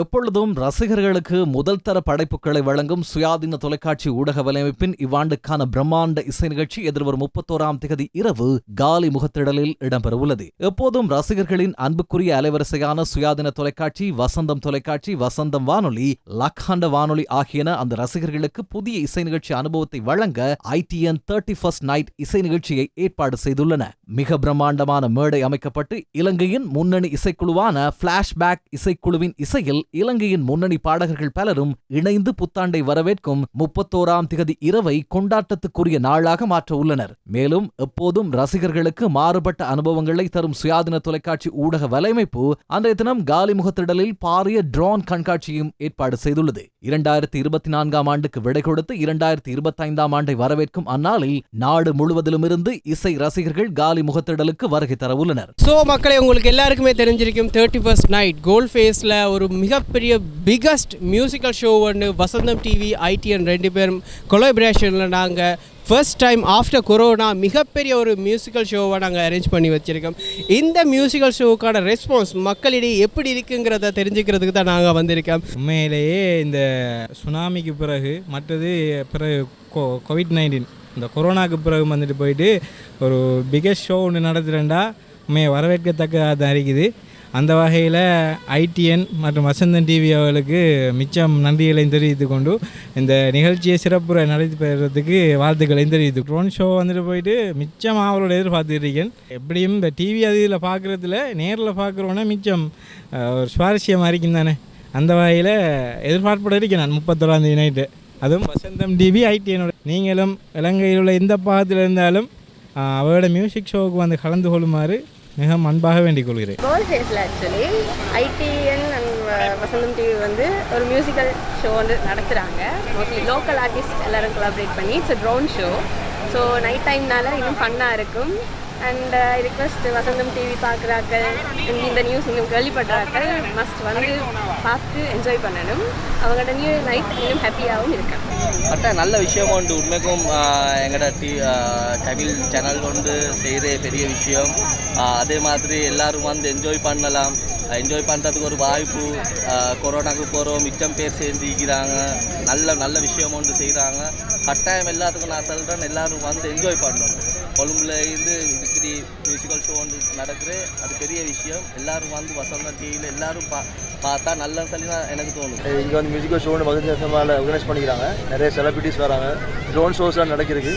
எப்பொழுதும் ரசிகர்களுக்கு முதல் தர படைப்புகளை வழங்கும் சுயாதீன தொலைக்காட்சி ஊடக வலையமைப்பின் இவ்வாண்டுக்கான பிரம்மாண்ட இசை நிகழ்ச்சி எதிர்வரும் முப்பத்தோராம் தேதி இரவு காலி முகத்திடலில் இடம்பெறவுள்ளது. எப்போதும் ரசிகர்களின் அன்புக்குரிய அலைவரிசையான சுயாதீன தொலைக்காட்சி வசந்தம் தொலைக்காட்சி வசந்தம் வானொலி லக்காண்ட வானொலி ஆகியன அந்த ரசிகர்களுக்கு புதிய இசை நிகழ்ச்சி அனுபவத்தை வழங்க ஐடிஎன் தேர்ட்டி ஃபர்ஸ்ட் நைட் இசை நிகழ்ச்சியை ஏற்பாடு செய்துள்ளன. மிக பிரம்மாண்டமான மேடை அமைக்கப்பட்டு இலங்கையின் முன்னணி இசைக்குழுவான பிளாஷ்பேக் இசைக்குழுவின் இசையில் இலங்கையின் முன்னணி பாடகர்கள் பலரும் இணைந்து புத்தாண்டை வரவேற்கும் முப்பத்தோராம் திகதி இரவை கொண்டாட்டத்துக்குரிய நாளாக மாற்ற உள்ளனர். மேலும் எப்போதும் ரசிகர்களுக்கு மாறுபட்ட அனுபவங்களை தரும் சுயாதீன தொலைக்காட்சி ஊடக வலையமைப்பு அன்றைய தினம் காலிமுகத்திடலில் பாரிய ட்ரோன் கண்காட்சியும் ஏற்பாடு செய்துள்ளது. இரண்டாயிரத்தி இருபத்தி நான்காம் ஆண்டுக்கு விடை கொடுத்து இரண்டாயிரத்தி இருபத்தைந்தாம் ஆண்டை வரவேற்கும் அந்நாளில் நாடு முழுவதிலுமிருந்து இசை ரசிகர்கள் காலி முகத்திடலுக்கு வருகை தரவுள்ளனர் சோ மக்களை உங்களுக்கு எல்லாருக்குமே தெரிஞ்சிருக்கும் தேர்ட்டி ஃபர்ஸ்ட் நைட் கோல்ட் ஃபேஸ்ல ஒரு மிகப்பெரிய பிகஸ்ட் மியூசிக்கல் ஷோ ஒன்று வசந்தம் டிவி ஐடிஎன் ரெண்டு பேரும் கொலாபரேஷனில் நாங்கள் ஃபர்ஸ்ட் டைம் ஆஃப்டர் கொரோனா மிகப்பெரிய ஒரு மியூசிக்கல் ஷோவை நாங்கள் அரேஞ்ச் பண்ணி வச்சுருக்கோம். இந்த மியூசிக்கல் ஷோவுக்கான ரெஸ்பான்ஸ் மக்களிடையே எப்படி இருக்குங்கிறத தெரிஞ்சுக்கிறதுக்கு தான் நாங்கள் வந்திருக்கோம். உண்மையிலேயே இந்த சுனாமிக்கு பிறகு மற்றது பிறகு கோ கோவிட் நைன்டீன் இந்த கொரோனாக்கு பிறகு வந்துட்டு போயிட்டு ஒரு பிகஸ்ட் ஷோ ஒன்று நடத்துகிறேன்டா உண்மையை வரவேற்கத்தக்கதாக தான் இருக்குது. அந்த வகையில் ஐடிஎன் மற்றும் வசந்தன் டிவி அவர்களுக்கு மிச்சம் நன்றிகளையும் தெரிவித்து கொண்டு இந்த நிகழ்ச்சியை சிறப்புற நடத்தி பெறுறதுக்கு வாழ்த்துக்களையும் தெரிவித்து ட்ரோன் ஷோ வந்துட்டு போயிட்டு மிச்சம் அவரோட எதிர்பார்த்துருக்கேன் எப்படியும் இந்த டிவி அதில் பார்க்குறதுல நேரில் பார்க்குறோன்னா மிச்சம் ஒரு சுவாரஸ்யமாக இருக்கும் தானே. அந்த வகையில் எதிர்பார்ப்போட இருக்கேன் நான் முப்பத்தொழாந்தேதி நைட்டு அதுவும் வசந்தம் டிவி ஐடிஎனோட. நீங்களும் இலங்கையில் உள்ள எந்த பாகத்தில் இருந்தாலும் அவரோட மியூசிக் ஷோவுக்கு வந்து கலந்து கொள்ளுமாறு மிக அன்பாக வேண்டிக் கொள்கிறேன் கோல் ஃபேஸில் actually ITN and uh, Vasantham TV வந்து ஒரு மியூசிக்கல் ஷோ வந்து நடத்துகிறாங்க மோஸ்ட்லி லோக்கல் ஆர்டிஸ்ட் எல்லாரும் கொலாபரேட் பண்ணி it's drone show so night டைம்னால இன்னும் ஃபன்னாக இருக்கும். And I request Vasantham TV பார்க்குறாக்கள் இந்த நியூஸ் இங்கே கேள்விப்படுறாக்கள் மஸ்ட் வந்து பார்த்து என்ஜாய் பண்ணணும். அவங்களோட நியூ நைட் இன்னும் ஹாப்பியாகவும் இருக்கேன் கரெக்டாக நல்ல விஷயம் உண்டு. உண்மைக்கும் எங்களோட டி தமிழ் சேனல் கொண்டு செய்கிற பெரிய விஷயம். அதே மாதிரி எல்லாரும் வந்து என்ஜாய் பண்ணலாம். என்ஜாய் பண்ணுறதுக்கு ஒரு வாய்ப்பு. கொரோனாக்கு போகிறோம் மிச்சம் பேர் சேர்ந்துக்கிறாங்க நல்ல நல்ல விஷயம் ஒன்று செய்கிறாங்க கட்டாயம் எல்லாத்துக்கும் நான் சொல்கிறேன் எல்லாரும் வந்து என்ஜாய் பண்ணணும். கொழும்புல இருந்து இப்படி மியூசிக்கல் ஷோ ஒன்று நடக்குது. அது பெரிய விஷயம். எல்லாரும் வந்து வசந்தா டிவியில் எல்லாரும் பா பார்த்தா நல்ல சொல்லி நான் எனக்கு தோணும் இங்கே வந்து மியூசிக்கல் ஷோன்னு மகிழ்ச்சி சமாவில் ஆர்கனைஸ் பண்ணிக்கிறாங்க. நிறைய செலிபிரிட்டிஸ் வராங்க. ட்ரோன் ஷோஸ்லாம் நடக்கிறது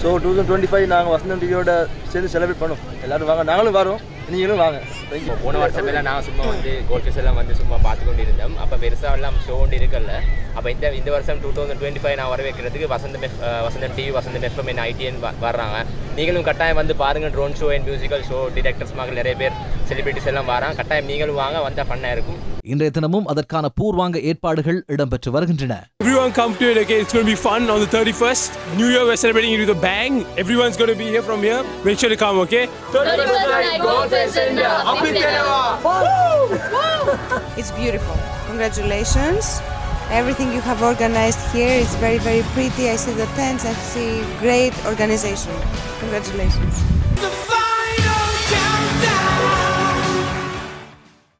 so two thousand twenty five நாங்கள் வசந்தம் டிவியோட சேர்ந்து செலிப்ரேட் பண்ணோம். எல்லாரும் வாங்க. நாங்களும் வரோம். நீங்களும் வாங்க தேங்க்யூ போன வருஷம் எல்லாம் நான் சும்மா வந்து கோல்ஃபீஸ் எல்லாம் வந்து சும்மா பார்த்து கொண்டு இருந்தோம் அப்போ பெருசாக எல்லாம் ஷோ ஒன்று இருக்கல அப்போ இந்த இந்த வருஷம் டூ தௌசண்ட் டுவெண்ட்டி ஃபைவ் நான் வரவேற்கிறதுக்கு Vasantham F Vasantham TV Vasantham FM என் ஐடிஎன் வர்றாங்க நீங்களும் கட்டாயம் வந்து பாருங்கள் drone show and musical show directors மாதிரி நிறைய பேர் செலிபிரிட்டிஸ் எல்லாம் வராங்க கட்டாயம் நீங்களும் வாங்க வந்தால் ஃபன்னாக இருக்கும் இன்றைய தினமும் அதற்கான பூர்வாங்க ஏற்பாடுகள் இடம்பெற்று வருகின்றன Everyone come to it again. It's going to be fun on the 31st. New Year, we're celebrating it with a bang. Everyone's going to be here from here. Make sure to come, okay? It's beautiful. Congratulations. Everything you have organized here is very, very pretty. I see the tents, I see great organization. Congratulations.